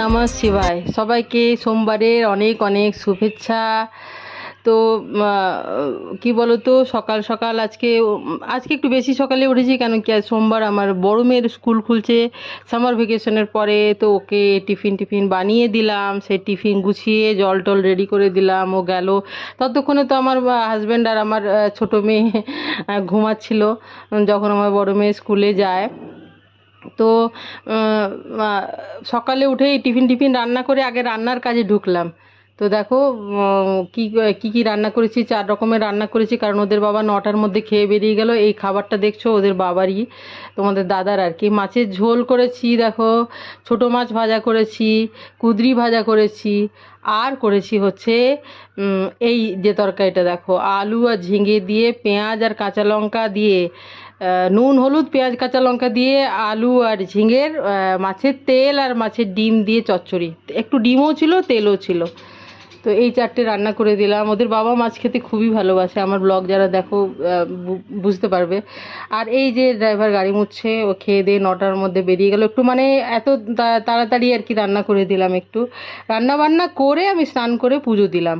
নমঃ শিবায়। সবাইকে সোমবারের অনেক অনেক শুভেচ্ছা। তো কি বলো তো সকাল সকাল আজকে আজকে একটু বেশি সকালে উঠেছি কেন কি আজ সোমবার আমার বড় মেয়ের স্কুল খুলছে। সামার ভেকেশনের পরে তো ওকে টিফিন টিফিন বানিয়ে দিলাম সেই টিফিন গুছিয়ে জল টল রেডি করে দিলাম, ও গেল। ততক্ষণে তো আমার হাজব্যান্ড আর আমার ছোট মেয়ে ঘুমাচ্ছিল, যখন আমার বড় মেয়ে স্কুলে যায়। তো সকালে উঠেই টিফিন টিফিন রান্না করে আগে রান্নার কাজে ঢুকলাম। তো দেখো কি কি কি রান্না করেছি, চার রকমের রান্না করেছি, কারণ ওদের বাবা নটার মধ্যে খেয়ে বেরিয়ে গেল। এই খাবারটা দেখছ, ওদের বাবারই, তোমাদের দাদার আর কি। মাছের ঝোল করেছি, দেখো, ছোট মাছ ভাজা করেছি, কুদরি ভাজা করেছি, আর করেছি হচ্ছে এই যে তরকারিটা দেখো, আলু আর ঝিঙে দিয়ে, পেঁয়াজ আর কাঁচা লঙ্কা দিয়ে নুন, হলুদ, পেঁয়াজ, কাঁচা লঙ্কা দিয়ে আলু আর ঝিঙের মাছের তেল আর মাছের ডিম দিয়ে চচ্চড়ি। একটু ডিমও ছিল, তেলও ছিল। তো এই চারটে রান্না করে দিলাম। ওদের বাবা মাছ খেতে খুবই ভালোবাসে। আমার ব্লগ যারা দেখো বুঝতে পারবে। আর এই যে ড্রাইভার গাড়ি মুছছে, ও খেয়ে দিয়ে নটার মধ্যে বেরিয়ে গেল। একটু মানে এত তাড়াতাড়ি আর কি রান্না করে দিলাম একটু। রান্না বান্না করে আমি স্নান করে পুজো দিলাম।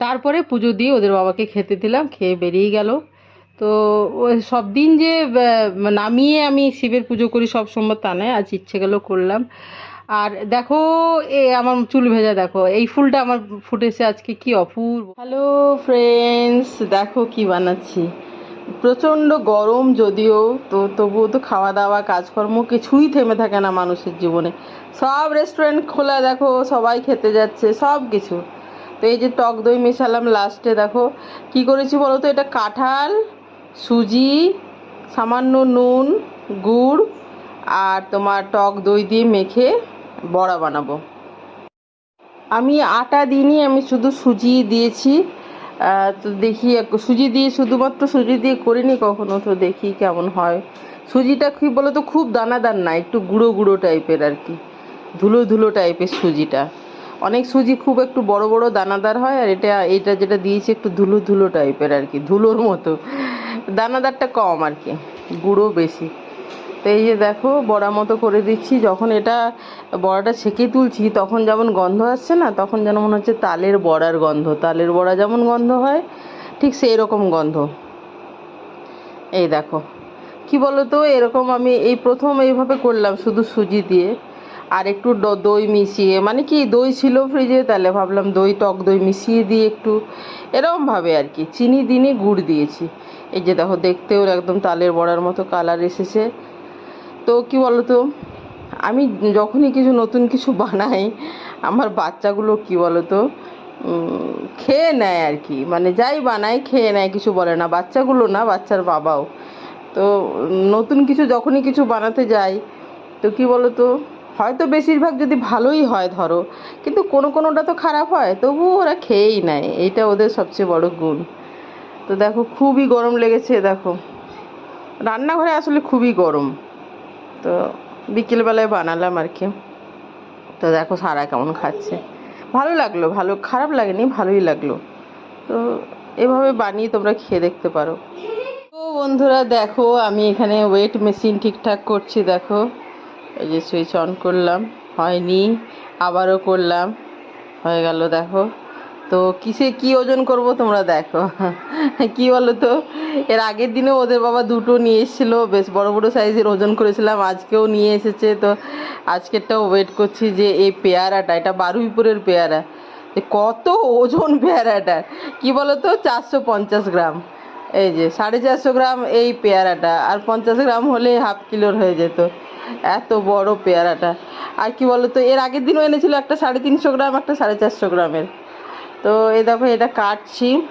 তারপরে পুজো দিয়ে ওদের বাবাকে খেতে দিলাম, খেয়ে বেরিয়ে গেল। তো সব দিন যে নামিয়ে আমি শিবের পুজো করি সব সোমবার তা নয়, আজ ইচ্ছে গেল করলাম। আর দেখো, এ আমার চুল ভেজা দেখো, এই ফুলটা আমার ফুটেছে আজকে কি অপূর্ব। হ্যালো ফ্রেন্ডস দেখো কি বানাচ্ছি। প্রচণ্ড গরম যদিও, তো তবুও তো খাওয়া দাওয়া কাজকর্ম কিছুই থেমে থাকে না মানুষের জীবনে। সব রেস্টুরেন্ট খোলা দেখো, সবাই খেতে যাচ্ছে, সব কিছু। তো এই যে টক দই মেশালাম লাস্টে দেখো, কি করেছি বলো তো, এটা কাঁঠাল সুজি, সামান্য নুন, গুড় আর তোমার টক দই দিয়ে মেখে বড়া বানাবো। আমি আটা দিইনি, আমি শুধু সুজি দিয়েছি। তো দেখি, সুজি দিয়ে শুধুমাত্র সুজি দিয়ে করিনি কখনো, তো দেখি কেমন হয়। সুজিটা কি বলো তো খুব দানাদার না, একটু গুঁড়ো গুঁড়ো টাইপের আর কি, ধুলো ধুলো টাইপের সুজিটা। অনেক সুজি খুব একটু বড় বড় দানাদার হয়, আর এটা এটা যেটা দিয়েছি একটু ধুলো ধুলো টাইপের আর কি, ধুলোর মতো। দানাদারটা কম আর কি, গুঁড়ো বেশি। তো এই যে দেখো, বড়া মতো করে দিচ্ছি, যখন এটা বড়াটা ছেঁকে তুলছি, তখন যেমন গন্ধ আসছে না, তখন যেন মনে হচ্ছে তালের বড়ার গন্ধ। তালের বড়া যেমন গন্ধ হয়, ঠিক সেই রকম গন্ধ। এই দেখো, কি বলো তো এরকম আমি এই প্রথম এইভাবে করলাম শুধু সুজি দিয়ে। আর একটু দই মিশিয়ে মানে কি দই ছিল ফ্রিজে তাহলে ভাবলাম দই, টক দই মিশিয়ে দিয়ে একটু। এরকমভাবে আর কি, চিনি দিনই গুড় দিয়েছি। এই যে দেখো, দেখতেও একদম তালের বড়ার মতো কালার এসেছে। তো কি বলতো, আমি যখনই কিছু নতুন কিছু বানাই, আমার বাচ্চাগুলো কি বলতো খেয়ে নেয় আর কি। মানে যাই বানাই, খেয়ে নেয়, কিছু বলে না। বাচ্চাগুলো না, বাচ্চার বাবাও। তো নতুন কিছু, যখনই কিছু বানাতে যাই, তো কি বলতো হয়তো বেশিরভাগ যদি ভালোই হয়, ধরো, কিন্তু কোনো কোনোটা তো খারাপ হয়, তবু ওরা খেয়েই নেয়, এইটা ওদের সবচেয়ে বড় গুণ। তো দেখো, খুবই গরম লেগেছে, দেখো। রান্নাঘরে আসলে খুবই গরম। তো বিকেলবেলায় বানালাম আর কি। তো দেখো, সারা কেমন খাচ্ছে। ভালো লাগল, ভালো, খারাপ লাগেনি, ভালোই লাগল। তো এভাবে বানিয়ে তোমরা খেয়ে দেখতে পারো। তো বন্ধুরা, দেখো, আমি এখানে ওয়েট মেশিন ঠিকঠাক করছি, দেখো। এই যে সুইচ অন করলাম, হয়নি, আবারও করলাম, হয়ে গেল দেখো। তো কিসে কি ওজন করব তোমরা দেখো। কি বলো তো এর আগের দিনে ওদের বাবা দুটো নিয়ে এসেছিল, বেশ বড় বড় সাইজের ওজন করেছিলাম, আজকেও নিয়ে এসেছে। তো আজকেরটাও ওয়েট করছি যে এই পেয়ারাটা, এটা বারুইপুরের পেয়ারা। কত ওজন পেয়ারাটার, কি বলো তো চারশো পঞ্চাশ গ্রাম। এই যে সাড়ে চারশো গ্রাম এই পেয়ারাটা, আর পঞ্চাশ গ্রাম হলে হাফ কিলোর হয়ে যেত। এত বড় পেয়ারাটা। আর কি বলো তো এর আগের দিনও এনেছিল একটা সাড়ে তিনশো গ্রাম, একটা সাড়ে চারশো গ্রামের। তো এ দেখো, এটা কাটছি।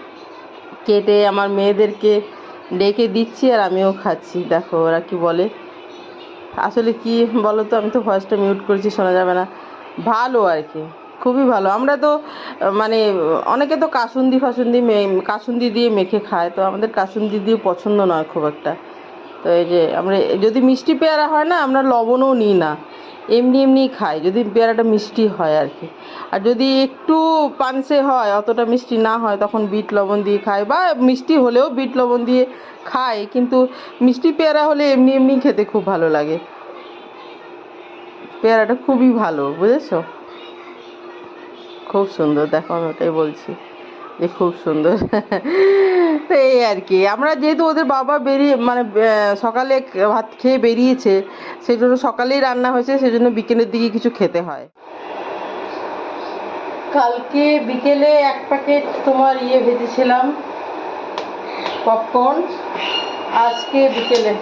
কেটে আমার মেয়েদেরকে ডেকে দিচ্ছি আর আমিও খাচ্ছি। দেখো ওরা কি বলে। আসলে কি বলো তো আমি তো ভয়েসটা মিউট করেছি, শোনা যাবে না। ভালো আর কি। খুবই ভালো। আমরা তো মানে অনেকে তো কাসুন্দি ফাসুন্দি কাসুন্দি দিয়ে মেখে খায়, তো আমাদের কাসুন্দি দিয়ে পছন্দ নয় খুব একটা। তো এই যে, আমরা, যদি মিষ্টি পেয়ারা হয় না, আমরা লবণও নিই না। এমনি এমনি খাই, যদি পেয়ারাটা মিষ্টি হয় আর কি। আর যদি একটু পানসে হয়, অতটা মিষ্টি না হয়, তখন বিট লবণ দিয়ে খাই, বা মিষ্টি হলেও বিট লবণ দিয়ে খাই, কিন্তু মিষ্টি পেয়ারা হলে এমনি এমনি খেতে খুব ভালো লাগে। পেয়ারাটা খুবই ভালো, বুঝেছ? খুব সুন্দর, দেখো আমি ওটাই বলছি যে খুব সুন্দর। তো এই আর কি, আমরা যেহেতু ওদের বাবা বেরিয়ে মানে সকালে ভাত খেয়ে বেরিয়েছে সেই জন্য সকালেই রান্না হয়েছে সেই জন্য বিকেলের দিকে কিছু খেতে হয়। কালকে বিকেলে এক প্যাকেট তোমার ইয়ে ভেজেছিলাম, পপকর্ন, আজকে বিকেলে।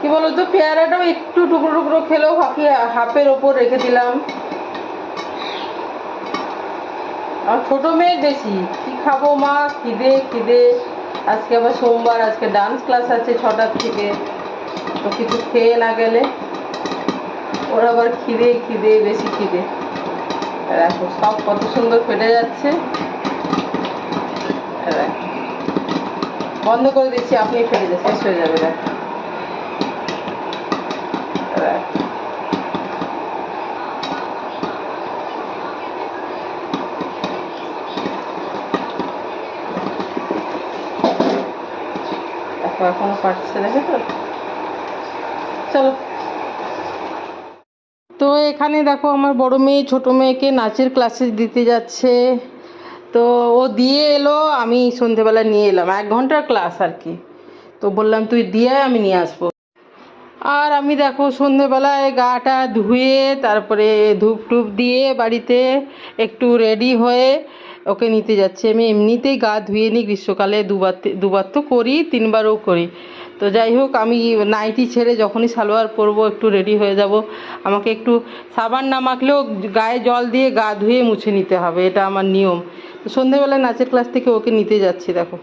কি বলতো, পেয়ারাটাও একটু টুকরো টুকরো খেলেও বাকি হাফের ওপর রেখে দিলাম। আমার ছোট মেয়ের বেশি। কি খাব মা? খিদে খিদে। আজকে আবার সোমবার, আজকে ডান্স ক্লাস আছে ছটার থেকে। তো কিছু খেয়ে না গেলে ওর আবার খিদে খিদে, বেশি খিদে। দেখো, সব কত সুন্দর ফেটে যাচ্ছে। বন্ধ করে দিচ্ছি, আপনি ফেটে যাচ্ছে শেষ হয়ে যাবে দেখো এখনও পারছে দেখে তো চলো। তো এখানে দেখো আমার বড় মেয়ে, ছোট মেয়েকে নাচের ক্লাসে দিতে যাচ্ছে। তো ও দিয়ে এলো, আমি সন্ধেবেলা নিয়ে এলাম। এক ঘণ্টার ক্লাস আর কি। তো বললাম, তুই দিয়ে আমি নিয়ে আসব। আর আমি দেখো সন্ধেবেলায় গাটা ধুয়ে তারপরে ধূপ টুপ দিয়ে বাড়িতে একটু রেডি হয়ে ওকে নিতে যাচ্ছি। আমি এমনিতেই গা ধুয়ে নিই গ্রীষ্মকালে দুবার দুবার তো করি, তিনবারও করি। তো যাই হোক, আমি নাইটি ছেড়ে যখনই সালোয়ার পরবো, একটু রেডি হয়ে যাব। আমাকে একটু সাবান না মাখলেও গায়ে জল দিয়ে গা ধুয়ে মুছে নিতে হবে, এটা আমার নিয়ম। তো সন্ধেবেলায় নাচের ক্লাস থেকে ওকে নিতে যাচ্ছি, দেখো।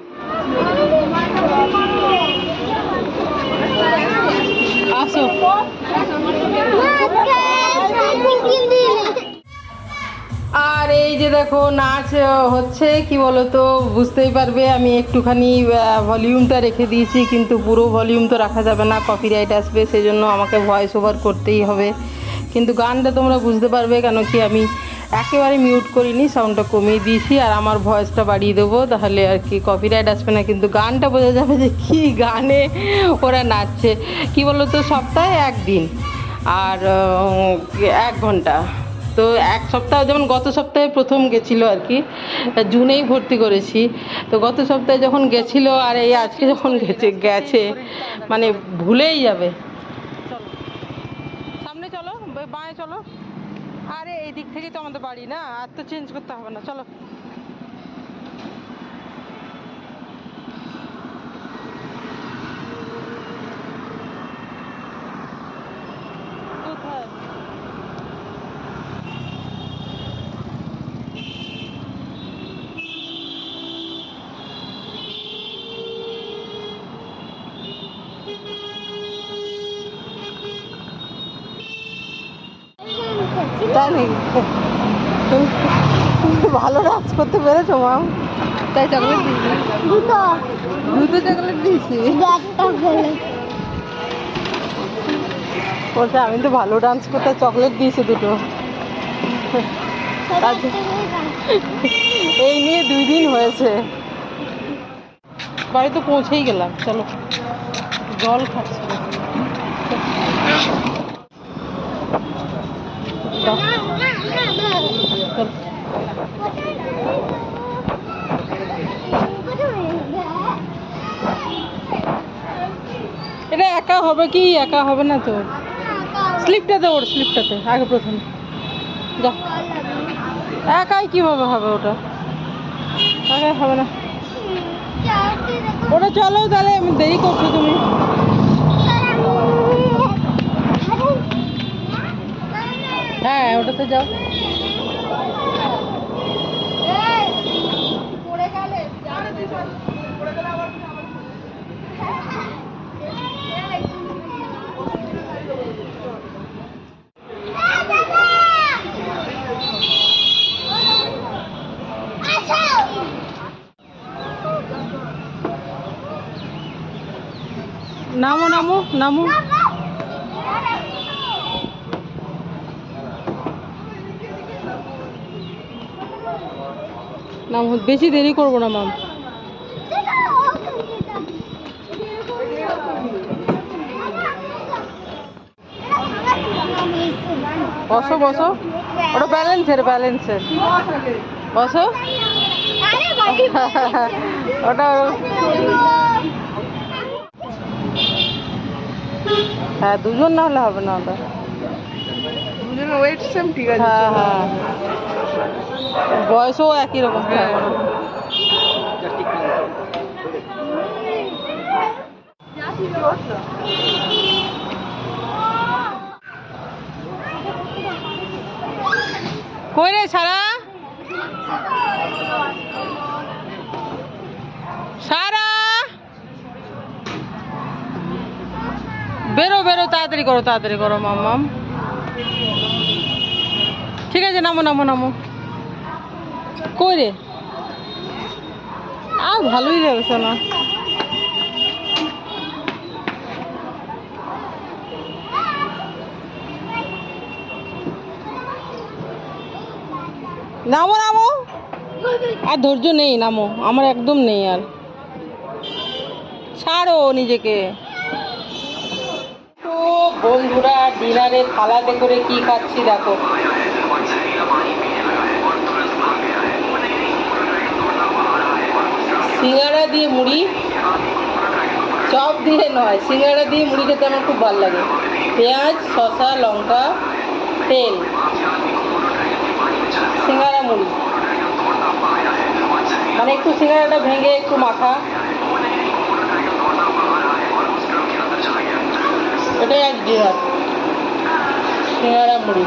দেখো নাচ হচ্ছে কি বলতো, বুঝতেই পারবে, আমি একটুখানি ভলিউমটা রেখে দিয়েছি, কিন্তু পুরো ভলিউম তো রাখা যাবে না কপিরাইট আসবে সেই জন্য আমাকে ভয়েস ওভার করতেই হবে। কিন্তু গানটা তোমরা বুঝতে পারবে, কেন কি আমি একেবারে মিউট করিনি সাউন্ডটা কমিয়ে দিয়েছি, আর আমার ভয়েসটা বাড়িয়ে দেবো, তাহলে আর কি কপিরাইট আসবে না, কিন্তু গানটা বোঝা যাবে যে কি গানে ওরা নাচছে। কি বলতো, সপ্তাহে একদিন, আর এক ঘণ্টা। তো এক সপ্তাহ, যেমন গত সপ্তাহে প্রথম গেছিল আর কি, জুনেই ভর্তি করেছি। তো গত সপ্তাহে যখন গেছিল আর এই আজকে যখন গেছে গেছে মানে ভুলেই যাবে। সামনে চলো বাঁয়ে চলো। আরে, এই দিক থেকেই তো আমাদের বাড়ি না, আর তো চেঞ্জ করতে হবে না, চলো। কোথায়? তাই নাকি তুমি তুমি ভালো ডান্স করতে পেরেছ মাম তাই চকলেট দিয়েছি। দুটো। দুটো চকলেট দিয়েছি। বলছে আমি তো ভালো ডান্স করতে চকলেট দিয়েছি দুটো। আচ্ছা। এই নিয়ে দুই দিন হয়েছে। বাড়িতে পৌঁছেই গেলাম চলো। জল খাচ্ছি। এটা একা হবে কি? একা হবে না তো। স্লিপটাতে ওর, স্লিপটাতে, আগে প্রথমে। যা একাই কীভাবে হবে ওটা? একাই হবে না। ওটা চলো তাহলে, আমি দেরি করছ। যাও। নামো নামো নামো। নামো বেশি দেরি করব না মাম বসো বসো। ওটা ব্যালেন্সের ব্যালেন্সের বসো। ওটা হ্যাঁ দুজন না হলে হবে না ওটা। দুজনে ওয়েট সেম ঠিক আছে। হ্যাঁ হ্যাঁ। বয়সও একই রকম হ্যাঁ। কই রে সারা? সারা? বেরো বেরো, তাড়াতাড়ি করো তাড়াতাড়ি করো মাম্মাম ঠিক আছে, নামো নামো নামো। কই রে? আর ভালোই লাগছে না নামো নামো। আর ধৈর্য নেই, নামো। আমার একদম নেই আর। ছাড়ো নিজেকে। তো বন্ধুরা ডিনারে থালাতে করে কি খাচ্ছি দেখো। সিঙ্গাড়া দিয়ে মুড়ি, চপ দিয়ে নয় সিঙ্গাড়া দিয়ে মুড়ি খেতে আমার খুব ভালো লাগে। পেঁয়াজ, শসা, লঙ্কা, তেল সিঙ্গাড়া মুড়ি। মানে একটু সিঙ্গাড়াটা ভেঙে একটু মাখা। এটাই এক ডিনার সিঙ্গাড়া মুড়ি।